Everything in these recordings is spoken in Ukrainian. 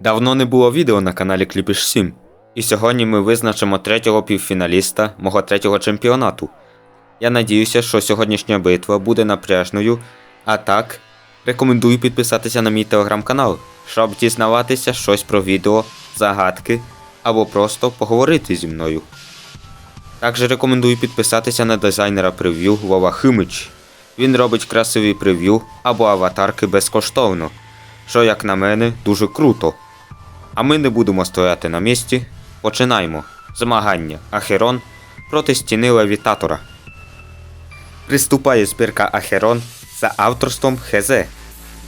Давно не було відео на каналі Кліпіш 7. І сьогодні ми визначимо третього півфіналіста мого третього чемпіонату. Я надіюся, що сьогоднішня битва буде напряжною. А так, рекомендую підписатися на мій телеграм-канал, щоб дізнаватися щось про відео, загадки або просто поговорити зі мною. Також рекомендую підписатися на дизайнера прев'ю Вова Химич. Він робить красиві прев'ю або аватарки безкоштовно, що, як на мене, дуже круто. А ми не будемо стояти на місці. Починаємо. Змагання Ахерон проти стіни левітатора. Приступає збірка Ахерон за авторством Хезе.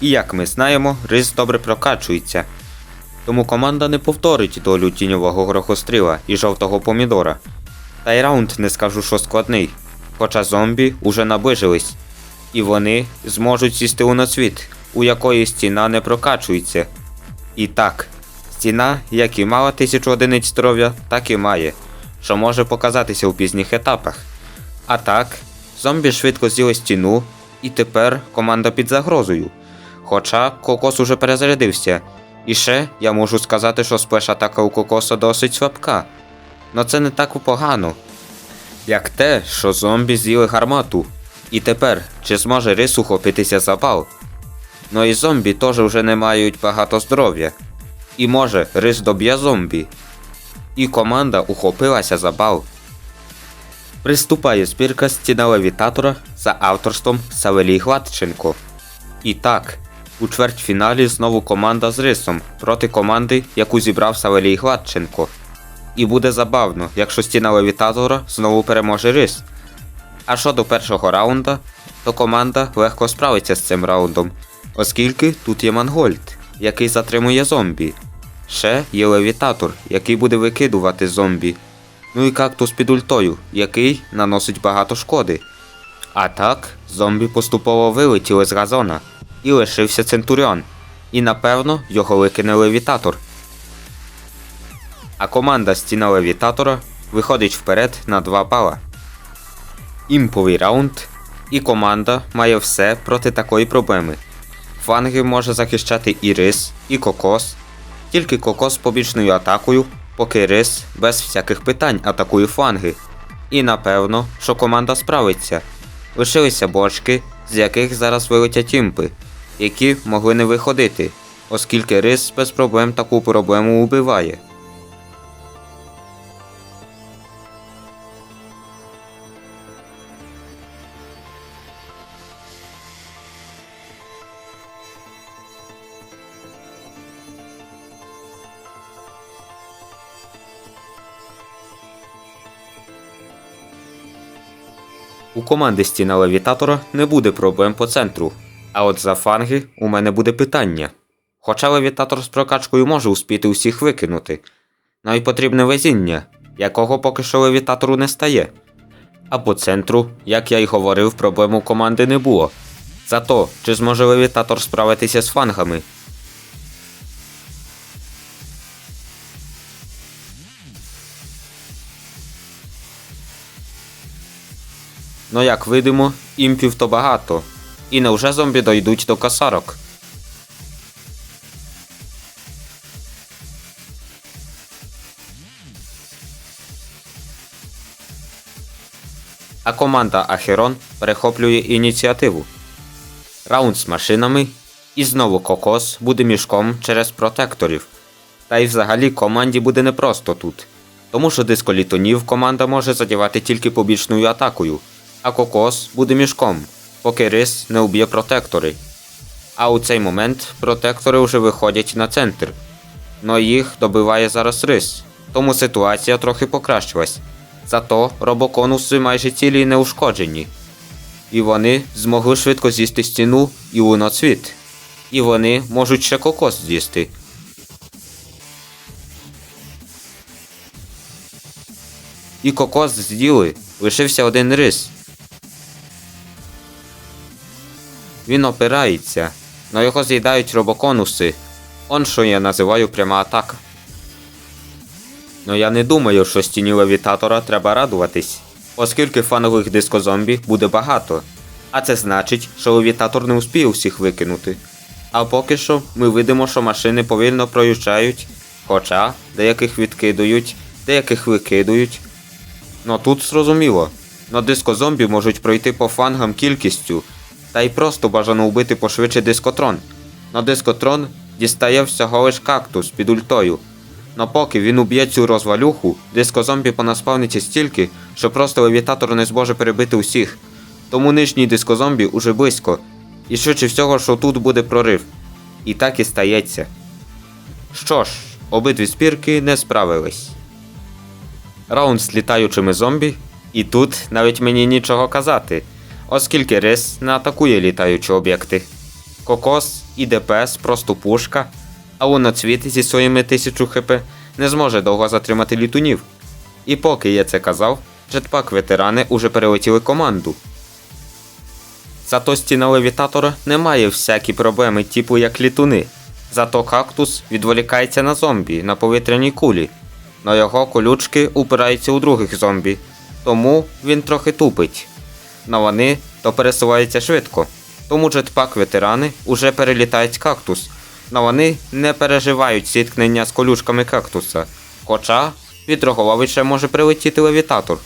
І як ми знаємо, рис добре прокачується. Тому команда не повторить долю тіньового грохостріла і жовтого помідора. Та й раунд не скажу, що складний. Хоча зомбі уже наближились. І вони зможуть сісти у насвіт, у якої стіна не прокачується. І так, стіна, як і мала тисячу одиниць здоров'я, так і має, що може показатися у пізніх етапах. А так, зомбі швидко з'їли стіну, і тепер команда під загрозою. Хоча кокос уже перезарядився. І ще я можу сказати, що сплеш-атака у кокоса досить слабка. Но це не так погано. Як те, що зомбі з'їли гармату. І тепер, чи зможе рис ухопитися за бал? Ну і зомбі теж вже не мають багато здоров'я. І може рис доб'є зомбі. І команда ухопилася за бал. Приступає збірка стіна левітатора за авторством Савелій Гладченко. І так, у чвертьфіналі знову команда з рисом проти команди, яку зібрав Савелій Гладченко. І буде забавно, якщо стіна левітатора знову переможе рис. А щодо першого раунда, то команда легко справиться з цим раундом, оскільки тут є Мангольд, який затримує зомбі. Ще є левітатор, який буде викидувати зомбі. Ну і кактус під ультою, який наносить багато шкоди. А так, зомбі поступово вилетіли з газона, і лишився Центуріон. І напевно його викине левітатор. А команда стіна левітатора виходить вперед на 2 бала. Імповий раунд, і команда має все проти такої проблеми. Фланги може захищати і рис, і кокос, тільки кокос з побічною атакою, поки рис без всяких питань атакує фланги. І напевно, що команда справиться. Лишилися бочки, з яких зараз вилетять імпи, які могли не виходити, оскільки рис без проблем таку проблему убиває. У команди стіна левітатора не буде проблем по центру. А от за фанги у мене буде питання. Хоча левітатор з прокачкою може успіти усіх викинути. Ну і потрібне везіння, якого поки що левітатору не стає. А по центру, як я й говорив, проблем у команди не було. Зато, чи зможе левітатор справитися з фангами? Ну як видимо, імпів то багато. І невже зомбі дойдуть до касарок? А команда Ахерон перехоплює ініціативу. Раунд з машинами. І знову кокос буде мішком через протекторів. Та й взагалі команді буде непросто тут. Тому що дисколітонів команда може задівати тільки побічною атакою, а кокос буде мішком, поки рис не уб'є протектори. А у цей момент протектори вже виходять на центр. Но їх добиває зараз рис, тому ситуація трохи покращилась. Зато робоконуси майже цілі і неушкоджені. І вони змогли швидко з'їсти стіну і луноцвіт. І вони можуть ще кокос з'їсти. І кокос з'їли, лишився один рис. Він опирається, но його з'їдають робоконуси. Он що я називаю пряма атака. Но я не думаю, що стіні левітатора треба радуватись, оскільки фанових дискозомбі буде багато. А це значить, що левітатор не успіє всіх викинути. А поки що ми видимо, що машини повільно проїжджають, хоча деяких відкидують, деяких викидують. Ну тут зрозуміло, но дискозомбі можуть пройти по фангам кількістю, та й просто бажано вбити пошвидше дискотрон. Но дискотрон дістає всього лиш кактус під ультою. Но поки він уб'є цю розвалюху, дискозомбі понаспавниться стільки, що просто левітатор не зможе перебити усіх. Тому нижній дискозомбі уже близько, і швидше всього, що тут буде прорив. І так і стається. Що ж, обидві збірки не справились. Раунд з літаючими зомбі, і тут навіть мені нічого казати, оскільки рис не атакує літаючі об'єкти. Кокос і ДПС просто пушка, а луноцвіт зі своїми 1000 хп не зможе довго затримати літунів. І поки я це казав, джетпак ветерани уже перелетіли команду. Зато стіна левітатора не має всякі проблеми, типу як літуни. Зато кактус відволікається на зомбі на повітряній кулі, но його колючки упираються у других зомбі, тому він трохи тупить. Но вони то пересуваються швидко. Тому джетпак ветерани уже перелітають кактус, но вони не переживають зіткнення з колючками кактуса. Хоча від Роголовича може прилетіти левітатор,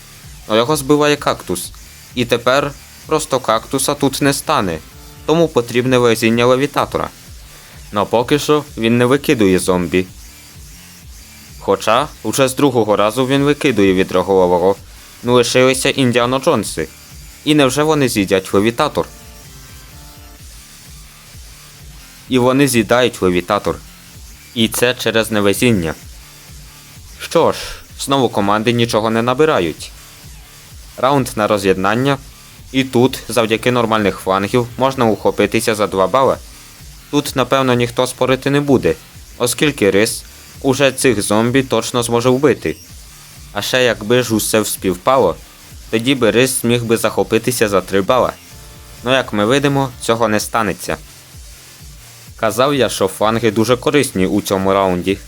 но його збиває кактус. І тепер просто кактуса тут не стане, тому потрібне везіння левітатора. Но поки що він не викидує зомбі. Хоча уже з другого разу він викидує від Роголового, ну лишилися Індіано Джонси. І невже вони з'їдять левітатор? І вони з'їдають левітатор. І це через невезіння. Що ж, знову команди нічого не набирають. Раунд на роз'єднання. І тут, завдяки нормальних флангів, можна ухопитися за 2 бали. Тут, напевно, ніхто спорити не буде, оскільки рис уже цих зомбі точно зможе вбити. А ще якби ж усе вспівпало, тоді би рис зміг би захопитися за 3 бала. Ну як ми видимо, цього не станеться. Казав я, що фланги дуже корисні у цьому раунді.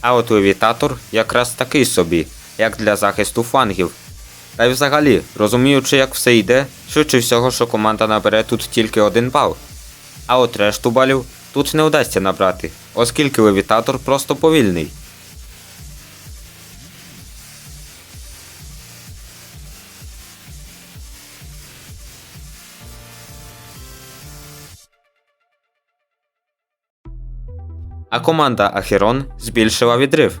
А от левітатор якраз такий собі, як для захисту флангів. Та й взагалі, розуміючи, як все йде, швидше всього, що команда набере тут тільки один бал. А от решту балів тут не вдасться набрати, оскільки левітатор просто повільний. А команда Ахерон збільшила відрив.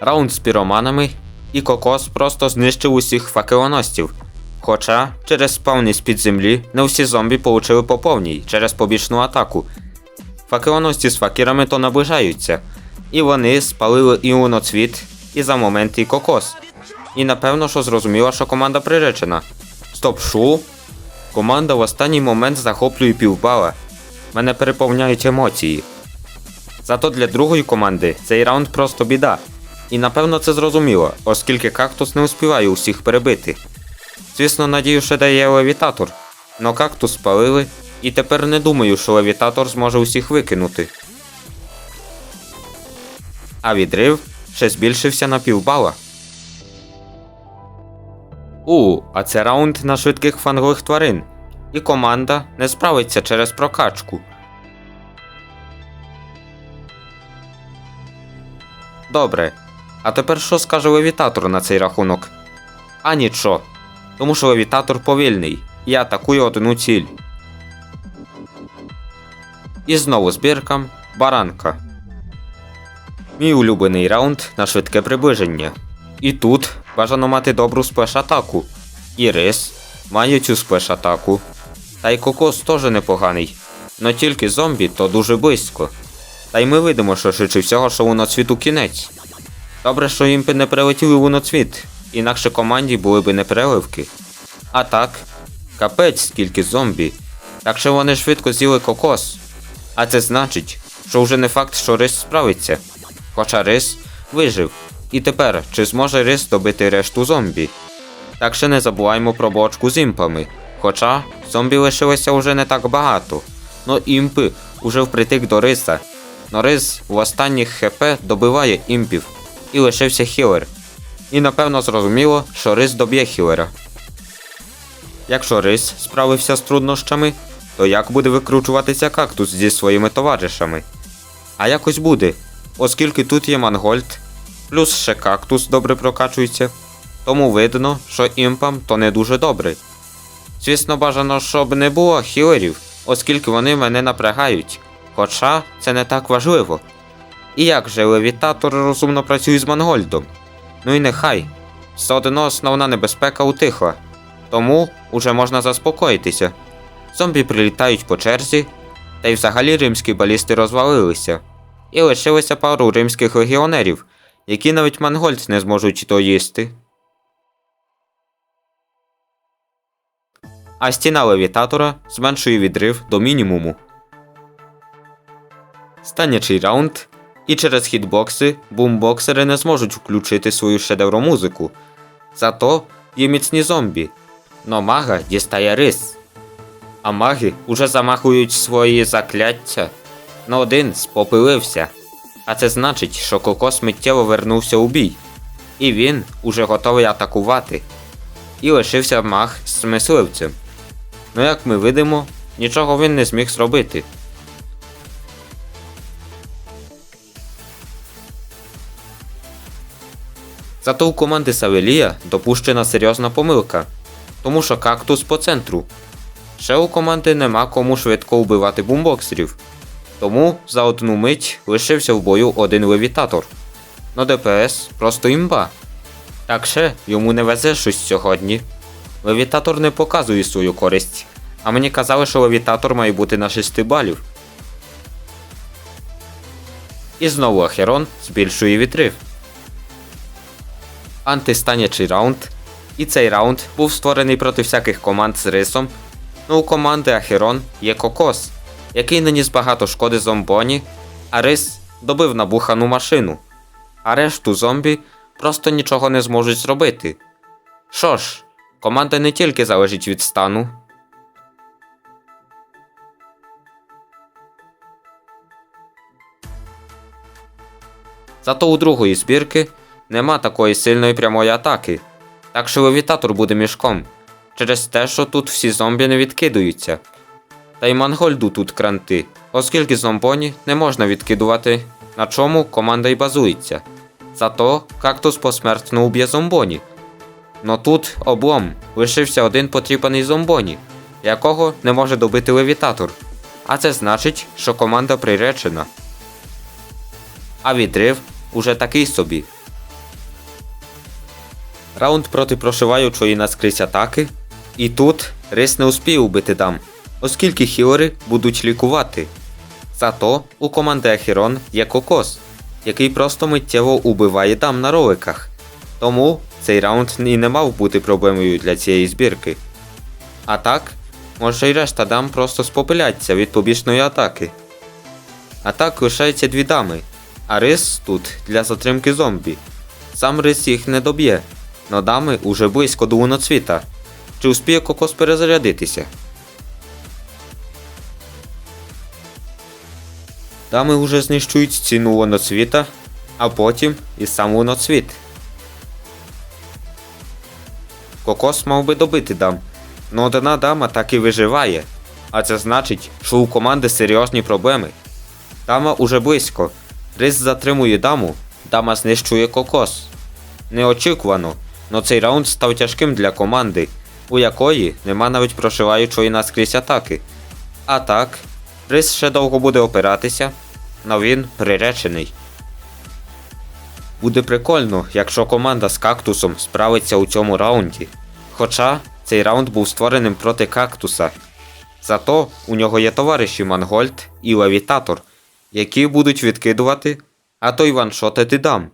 Раунд з піроманами і Кокос просто знищив усіх факелоносців. Хоча через спавни з-під землі не всі зомбі получили по повній через побічну атаку. Факелоносці з факірами то наближаються, і вони спалили і луноцвіт, і за момент і кокос. І напевно, що зрозуміла, що команда приречена. Стоп, шу? Команда в останній момент захоплює півбала. Мене переповняють емоції. Зато для другої команди цей раунд просто біда. І напевно це зрозуміло, оскільки кактус не успіває усіх перебити. Звісно, надію, що дає левітатор, но кактус спалили, і тепер не думаю, що левітатор зможе усіх викинути. А відрив ще збільшився на півбала. У, а це раунд на швидких фангових тварин. І команда не справиться через прокачку. Добре. А тепер що скаже левітатор на цей рахунок? А нічого. Тому що левітатор повільний і атакує одну ціль. І знову збіркам баранка. Мій улюблений раунд на швидке приближення. І тут бажано мати добру сплеш-атаку. І рис має цю сплеш-атаку. Та й кокос теж непоганий. Но тільки зомбі то дуже близько. Та й ми видимо, що швидше всього, що луноцвіту кінець. Добре, що імпи не прилетіли луноцвіт, інакше команді були б не переливки. А так, капець скільки зомбі. Так що вони швидко з'їли кокос. А це значить, що вже не факт, що рис справиться. Хоча рис вижив. І тепер, чи зможе рис добити решту зомбі? Так що не забуваємо про бочку з імпами. Хоча зомбі лишилося вже не так багато. Но імпи уже впритик до риса. Но рис в останніх хп добиває імпів. І лишився хілер. І напевно зрозуміло, що рис доб'є хілера. Якщо рис справився з труднощами, то як буде викручуватися кактус зі своїми товаришами? А якось буде, оскільки тут є Мангольд, плюс ще кактус добре прокачується, тому видно, що імпам то не дуже добре. Звісно, бажано, щоб не було хілерів, оскільки вони мене напрягають. Хоча це не так важливо. І як же левітатор розумно працює з Мангольдом? Ну і нехай. Все одно основна небезпека утихла. Тому уже можна заспокоїтися. Зомбі прилітають по черзі, та й взагалі римські балісти розвалилися. І лишилося пару римських легіонерів, які навіть Мангольд не зможуть доїсти. А стіна левітатора зменшує відрив до мінімуму. Станячий раунд, і через хітбокси бумбоксери не зможуть включити свою шедевромузику. Зато є міцні зомбі. Но мага дістає рис. А маги уже замахують свої закляття. Но один спопилився. А це значить, що кокос миттєво вернувся у бій. І він уже готовий атакувати. І лишився маг з мисливцем. Ну як ми видимо, нічого він не зміг зробити. Зато у команди Савелія допущена серйозна помилка, тому що кактус по центру. Ще у команди нема кому швидко вбивати бумбоксерів, тому за одну мить лишився в бою один левітатор. Но ДПС просто імба. Так ще йому не везе щось сьогодні. Левітатор не показує свою користь, а мені казали, що левітатор має бути на 6 балів. І знову Ахерон збільшує відрив антистанячий раунд. І цей раунд був створений проти всяких команд з рисом. Ну у команди Ахерон є Кокос, який наніс багато шкоди зомбоні, а рис добив набухану машину. А решту зомбі просто нічого не зможуть зробити. Що ж, команда не тільки залежить від стану. Зато у другої збірки нема такої сильної прямої атаки. Так що левітатор буде мішком. Через те, що тут всі зомбі не відкидуються. Та й Мангольду тут кранти, оскільки зомбоні не можна відкидувати, на чому команда й базується. Зато кактус посмертно уб'є зомбоні. Но тут облом лишився один потріпаний зомбоні, якого не може добити левітатор. А це значить, що команда приречена. А відрив уже такий собі. Раунд проти прошиваючої наскрізь атаки. І тут рис не успіє убити дам, оскільки хілери будуть лікувати. Зато у команди Ахерон є кокос, який просто миттєво убиває дам на роликах. Тому цей раунд і не мав бути проблемою для цієї збірки. А так, може й решта дам просто спопиляться від побічної атаки. А так лишається дві дами, а рис тут для затримки зомбі. Сам рис їх не доб'є, но дами уже близько до луноцвіта. Чи успіє кокос перезарядитися? Дами уже знищують ціну луноцвіта, а потім і сам луноцвіт. Кокос мав би добити дам, но одна дама так і виживає. А це значить, що у команди серйозні проблеми. Дама уже близько. Рис затримує даму, дама знищує кокос. Неочікувано, но цей раунд став тяжким для команди, у якої нема навіть прошиваючої наскрізь атаки. А так, Рис ще довго буде опиратися, но він приречений. Буде прикольно, якщо команда з кактусом справиться у цьому раунді. Хоча цей раунд був створеним проти кактуса. Зато у нього є товариші Мангольд і Левітатор, які будуть відкидувати, а то й ваншотити дам.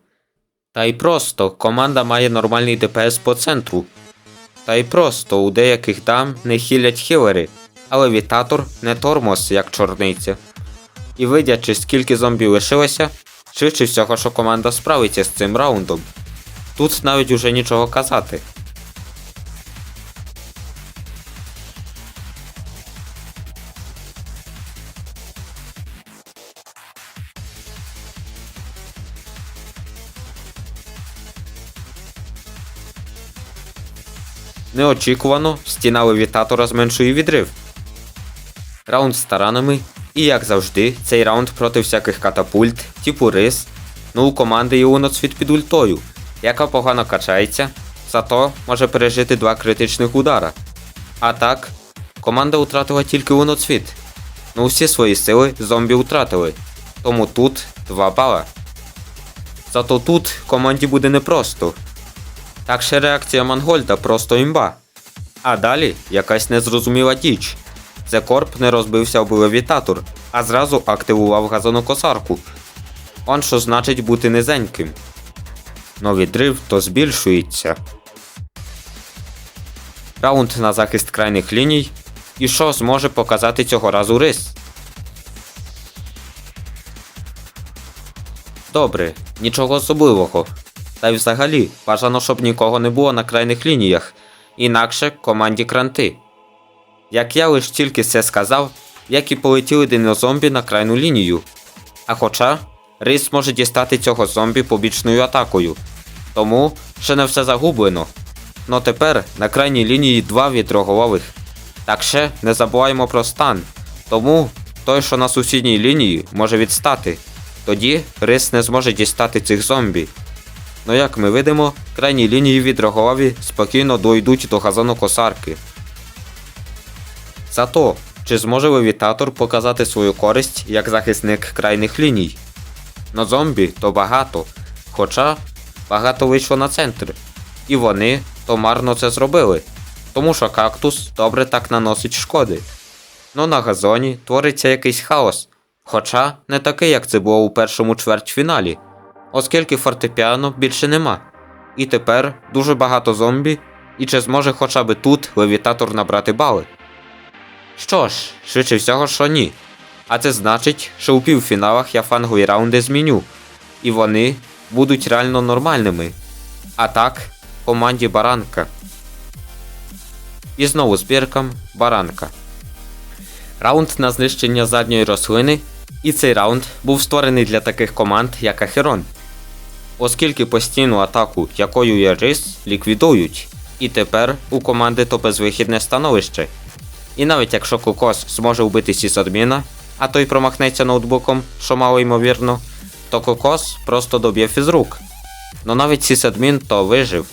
Та й просто команда має нормальний ДПС по центру. Та й просто у деяких дам не хілять хілери, а левітатор не тормоз, як чорниця. І видячи, скільки зомбі лишилося, швидше всього, що команда справиться з цим раундом. Тут навіть уже нічого казати. Неочікувано стіна левітатора зменшує відрив. Раунд з таранами. І як завжди, цей раунд проти всяких катапульт, типу рис. Ну у команди уноцвіт під ультою, яка погано качається, зато може пережити два критичних удара. А так, команда втратила тільки уноцвіт. Ну всі свої сили зомбі втратили. Тому тут 2 бала. Зато тут команді буде непросто. Так ще реакція Мангольда просто імба. А далі якась незрозуміла діч. Зекорп не розбився об левітатор, а зразу активував газонокосарку. Он що значить бути низеньким. Но відрив то збільшується. Раунд на захист крайних ліній. І що зможе показати цього разу рис? Добре, нічого особливого. Та й взагалі, бажано, щоб нікого не було на крайних лініях, інакше команді кранти. Як я лиш тільки це сказав, як і полетіли динозомбі на крайну лінію. А хоча, Рис може дістати цього зомбі побічною атакою. Тому ще не все загублено. Но тепер на крайній лінії два вітроголових. Так ще не забуваємо про стан. Тому той, що на сусідній лінії, може відстати. Тоді Рис не зможе дістати цих зомбі. Ну як ми видимо, крайні лінії відрогові спокійно дойдуть до газонокосарки. Зато, чи зможе левітатор показати свою користь як захисник крайних ліній? Но зомбі то багато, хоча багато вийшло на центр. І вони то марно це зробили, тому що кактус добре так наносить шкоди. Ну на газоні твориться якийсь хаос, хоча не такий, як це було у першому чвертьфіналі, оскільки фортепіано більше нема. І тепер дуже багато зомбі, і чи зможе хоча б тут левітатор набрати бали? Що ж, швидше всього, що ні. А це значить, що у півфіналах я фангові раунди зміню, і вони будуть реально нормальними. А так, команді Баранка. І знову збіркам Баранка. Раунд на знищення задньої рослини, і цей раунд був створений для таких команд, як Ахерон. Оскільки постійну атаку, якою є рис, ліквідують, і тепер у команди то безвихідне становище. І навіть якщо Кокос зможе вбити сісадміна, а той промахнеться ноутбуком, що мало ймовірно, то Кокос просто доб'є фізрук. Но навіть сісадмін то вижив.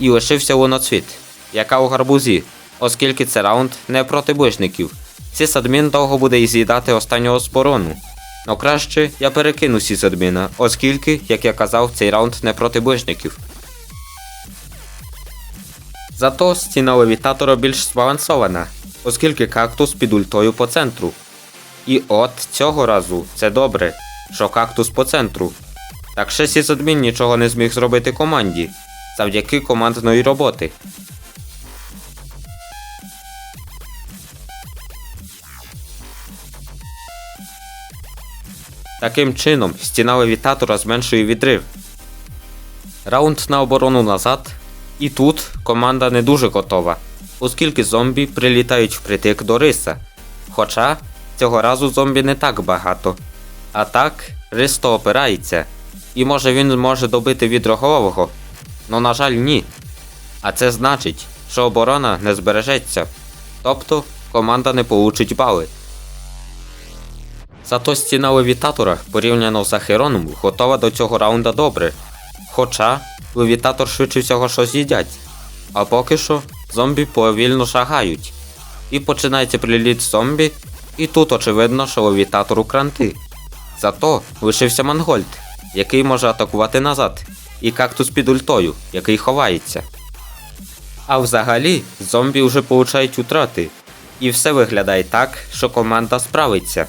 І лишився луноцвіт, яка у гарбузі, оскільки це раунд не проти ближників. Сісадмін довго буде і з'їдати останнього спорону. Но краще я перекину сісадміна, оскільки, як я казав, цей раунд не проти ближників. Зато стіна левітатора більш збалансована, оскільки кактус під ультою по центру. І от цього разу це добре, що кактус по центру. Так ще сісадмін нічого не зміг зробити команді завдяки командної роботи. Таким чином, стіна левітатора зменшує відрив. Раунд на оборону назад. І тут команда не дуже готова, оскільки зомбі прилітають впритик до риса. Хоча цього разу зомбі не так багато. А так, рис то опирається. І може він може добити відроголового. Ну, на жаль, ні. А це значить, що оборона не збережеться. Тобто команда не получить бали. Зато стіна левітатора, порівняно з Ахероном, готова до цього раунда добре. Хоча левітатор швидше всього що з'їдять. А поки що зомбі повільно шагають. І починається приліт зомбі, і тут очевидно, що левітатор у кранти. Зато лишився Мангольд, який може атакувати назад, і кактус під ультою, який ховається. А взагалі, зомбі вже получають утрати, і все виглядає так, що команда справиться.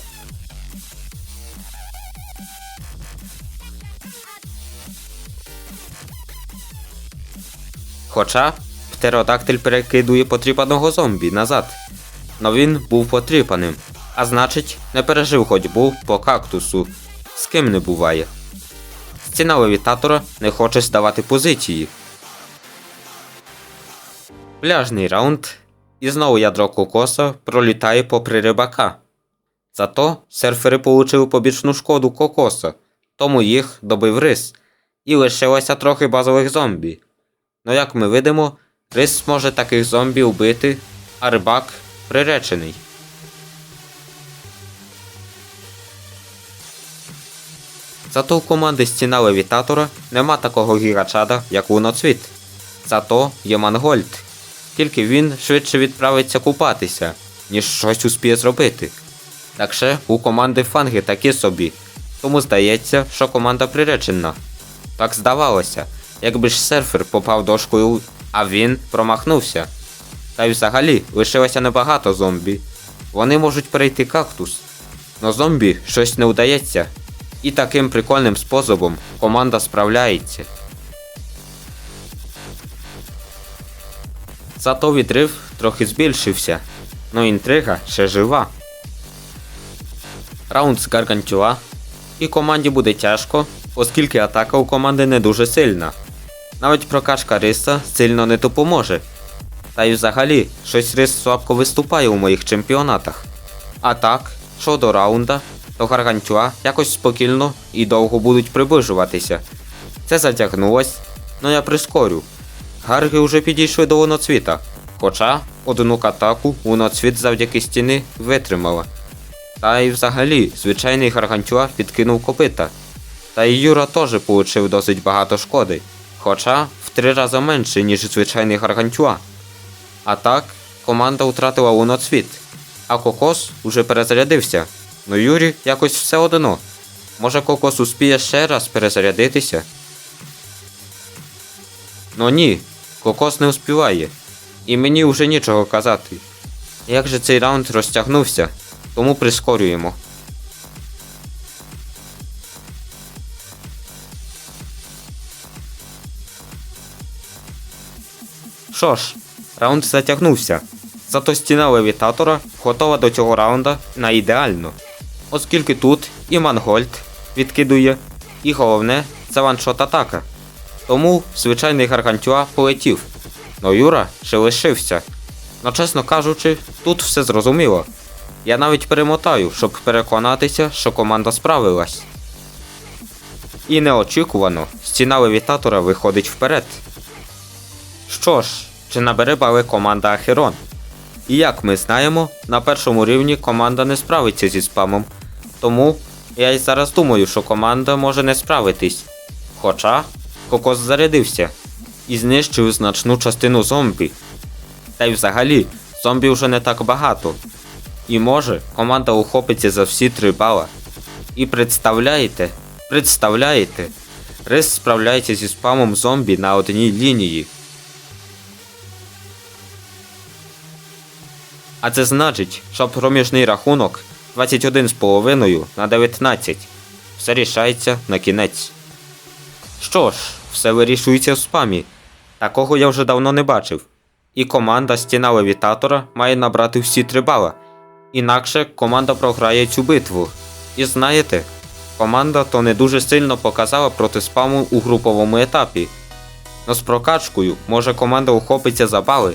Хоча птеродактиль перекидує потріпаного зомбі назад. Но він був потріпаним, а значить, не пережив ходьбу по кактусу. З ким не буває. Стіна левітатора не хоче здавати позиції. Пляжний раунд. І знову ядро кокоса пролітає попри рибака. Зато серфери получили побічну шкоду кокоса, тому їх добив рис, і лишилося трохи базових зомбі. Ну як ми видимо, Рис може таких зомбі убити, а рибак приречений. Зато у команди стіна левітатора нема такого гігачада, як луноцвіт. Зато є Мангольд. Тільки він швидше відправиться купатися, ніж щось успіє зробити. Так ще у команди фанги такі собі, тому здається, що команда приречена. Так здавалося якби ж серфер попав дошкою, а він промахнувся. Та й взагалі лишилося небагато зомбі. Вони можуть перейти кактус. Но зомбі щось не вдається. І таким прикольним способом команда справляється. Зато відрив трохи збільшився, но інтрига ще жива. Раунд з Гаргантюа. І команді буде тяжко, оскільки атака у команди не дуже сильна. Навіть прокачка риса сильно не допоможе. Та й взагалі, щось рис слабко виступає у моїх чемпіонатах. А так, що до раунда, то Гаргантюа якось спокійно і довго будуть приближуватися. Це затягнулось, но я прискорю. Гарги вже підійшли до луноцвіта, хоча одну атаку луноцвіт завдяки стіни витримала. Та й взагалі, звичайний Гаргантюа підкинув копита. Та й Юра теж получив досить багато шкоди, хоча в три рази менше, ніж звичайний Гаргантюа. А так, команда втратила луноцвіт, а Кокос уже перезарядився. Ну Юрі якось все одно. Може Кокос успіє ще раз перезарядитися? Ну ні, Кокос не успіває. І мені вже нічого казати. Як же цей раунд розтягнувся, тому прискорюємо. Що ж, раунд затягнувся. Зато стіна левітатора готова до цього раунда на ідеально. Оскільки тут і Мангольд відкидує, і головне це ваншот атака. Тому звичайний Гаргантюа полетів. Но Юра ще лишився. Но чесно кажучи, тут все зрозуміло. Я навіть перемотаю, щоб переконатися, що команда справилась. І неочікувано стіна левітатора виходить вперед. Що ж, чи набере бали команда Ахерон? І як ми знаємо, на першому рівні команда не справиться зі спамом. Тому я й зараз думаю, що команда може не справитись. Хоча Кокос зарядився і знищив значну частину зомбі. Та й взагалі, зомбі вже не так багато. І може, команда ухопиться за всі три бала. І представляєте, представляєте, Рис справляється зі спамом зомбі на одній лінії. А це значить, що проміжний рахунок 21,5 на 19. Все рішається на кінець. Що ж, все вирішується в спамі. Такого я вже давно не бачив. І команда стіна левітатора має набрати всі три бала. Інакше команда програє цю битву. І знаєте, команда то не дуже сильно показала проти спаму у груповому етапі. Но з прокачкою може команда ухопиться за бали.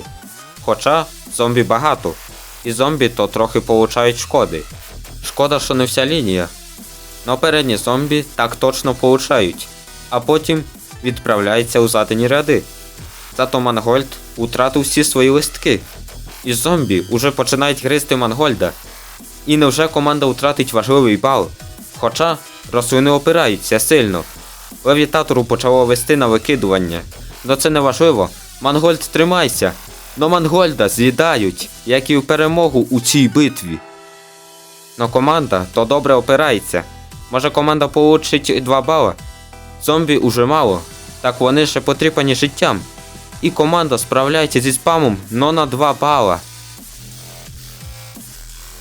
Хоча зомбі багато, і зомбі то трохи получають шкоди. Шкода, що не вся лінія. Но передні зомбі так точно получають, а потім відправляється у задні ряди. Зато Мангольд утратив всі свої листки. І зомбі уже починають гризти Мангольда. І невже команда втратить важливий бал? Хоча рослини опираються сильно. Левітатору почало вести на викидування. Но це не важливо. Мангольд тримайся. Но Мангольда з'їдають, як і в перемогу у цій битві. Но команда то добре опирається. Може команда получить 2 бала? Зомбі уже мало, так вони ще потріпані життям. І команда справляється зі спамом, но на 2 бала.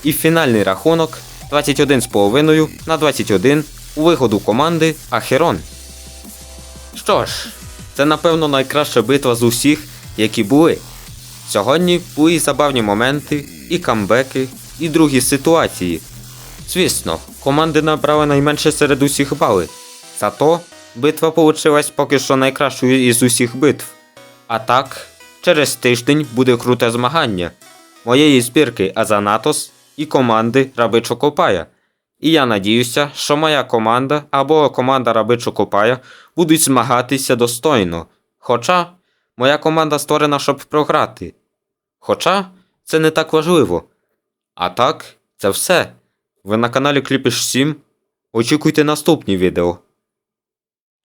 І фінальний рахунок 21,5 на 21 у виходу команди Ахерон. Що ж, це напевно найкраща битва з усіх, які були. Сьогодні були і забавні моменти, і камбеки, і другі ситуації. Звісно, команди набрали найменше серед усіх бали. Зато битва получилась поки що найкращою із усіх битв. А так, через тиждень буде круте змагання моєї збірки Азанатос і команди Раби Чокопая. І я надіюся, що моя команда або команда Раби Чокопая будуть змагатися достойно. Хоча моя команда створена, щоб програти. Хоча це не так важливо. А так, це все. Ви на каналі Кліпіш 7. Очікуйте наступні відео.